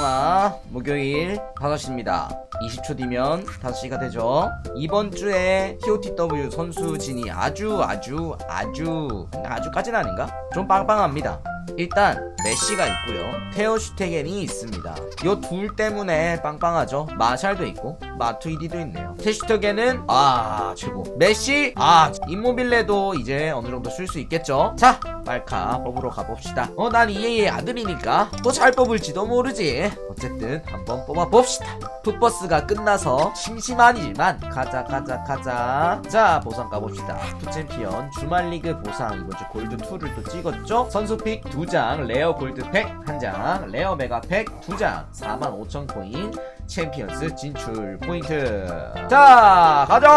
동아 목요일 5시입니다. 20초 뒤면 5시가 되죠. 이번 주에 TOTW 선수진이 아주 아주 아주 아주까지는 아닌가? 좀 빵빵합니다. 일단 메시가 있고요. 테오 슈테겐이 있습니다. 요 둘 때문에 빵빵하죠. 마샬도 있고 마투이디도 있네요 테슈테겐은 아 최고. 메시? 아 임모빌레도 이제 어느 정도 쓸 수 있겠죠? 자 말카 뽑으러 가봅시다. 어 난 이에의 아들이니까 또 잘 뽑을지도 모르지. 어쨌든 한번 뽑아봅시다. 풋버스가 끝나서 심심하니지만. 가자 가자 가자. 자 보상 가봅시다. 투챔피언. 주말리그 보상. 이번 주 골드 2를 또 찍었죠? 선수픽 2장. 레어 골드팩 1장. 레어 메가팩 2장. 45,000코인 챔피언스 진출 포인트. 자 가자!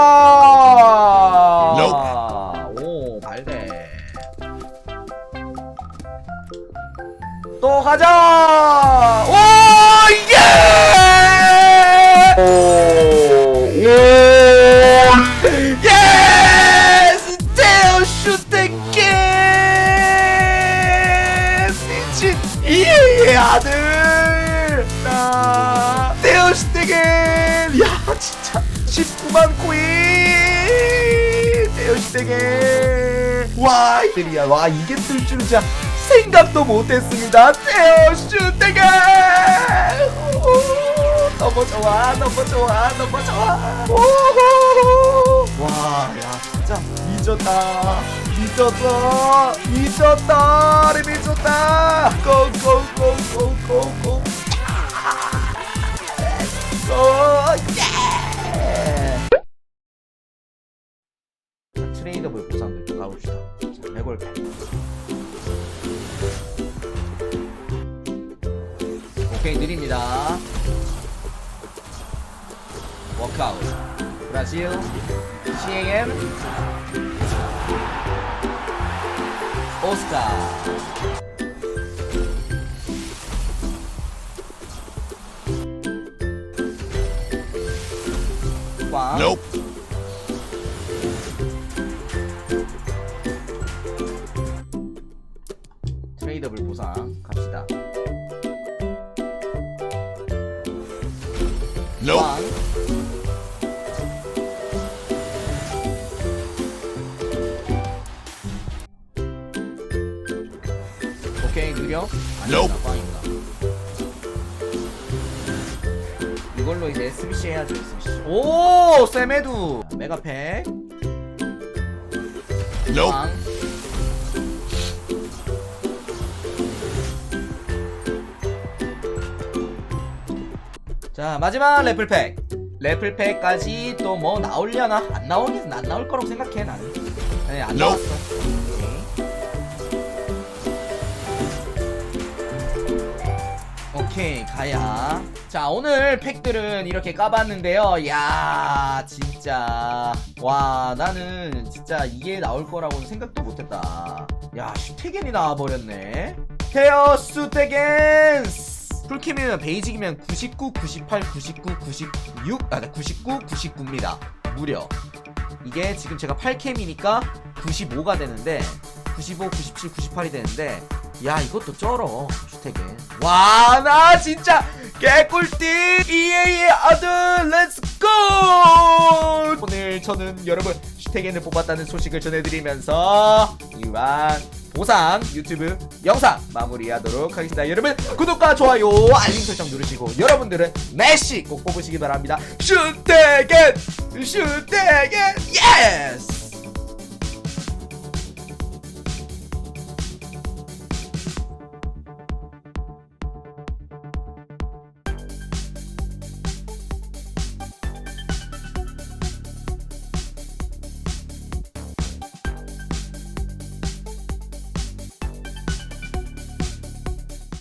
오 발대. 또 가자! 오, 야, 진짜, 19만 코인! 슈테겐! 와, 이들이야. 와, 이게 뜰 줄은 진짜 생각도 못했습니다. 오, 너무 좋아, 너무 좋아, 너무 좋아. 오, 와, 야, 진짜 미쳤다. 미쳤어. 미쳤다. 봅시다. 자, 맥골 오케이 느립니다. 워크아웃. 브라질. CAM. 오스카. 꽝. Nope. Nope. 꽝. 오케이 느려? 아니다 Nope. 꽝인가 이걸로 이제 SBC 해야죠 SBC 오 세메두 메가팩 Nope. 꽝 자 마지막 래플팩. 래플팩까지 또 뭐 나올려나? 안 나오긴 안 나올 거라고 생각해 나는. 네안 Nope. 나왔어. 오케이. 오케이 가야. 자 오늘 팩들은 이렇게 까봤는데요. 야 진짜. 와 나는 진짜 이게 나올 거라고는 생각도 못했다. 야 슈테겐이 나와버렸네. 테어 슈테겐스 풀킴이면 베이직이면 99, 98, 99, 96, 아, 99, 99입니다. 무려. 이게 지금 제가 8캠이니까 95가 되는데, 95, 97, 98이 되는데, 야, 이것도 쩔어, 슈택은. 와, 나 진짜 개꿀띠! EA의 아들, 렛츠고! 오늘 저는 여러분 슈테겐을 뽑았다는 소식을 전해드리면서, 이왕 보상 유튜브 영상 마무리하도록 하겠습니다. 여러분 구독과 좋아요 알림 설정 누르시고 여러분들은 메시 꼭 뽑으시기 바랍니다. 슈테겐 슈테겐 예스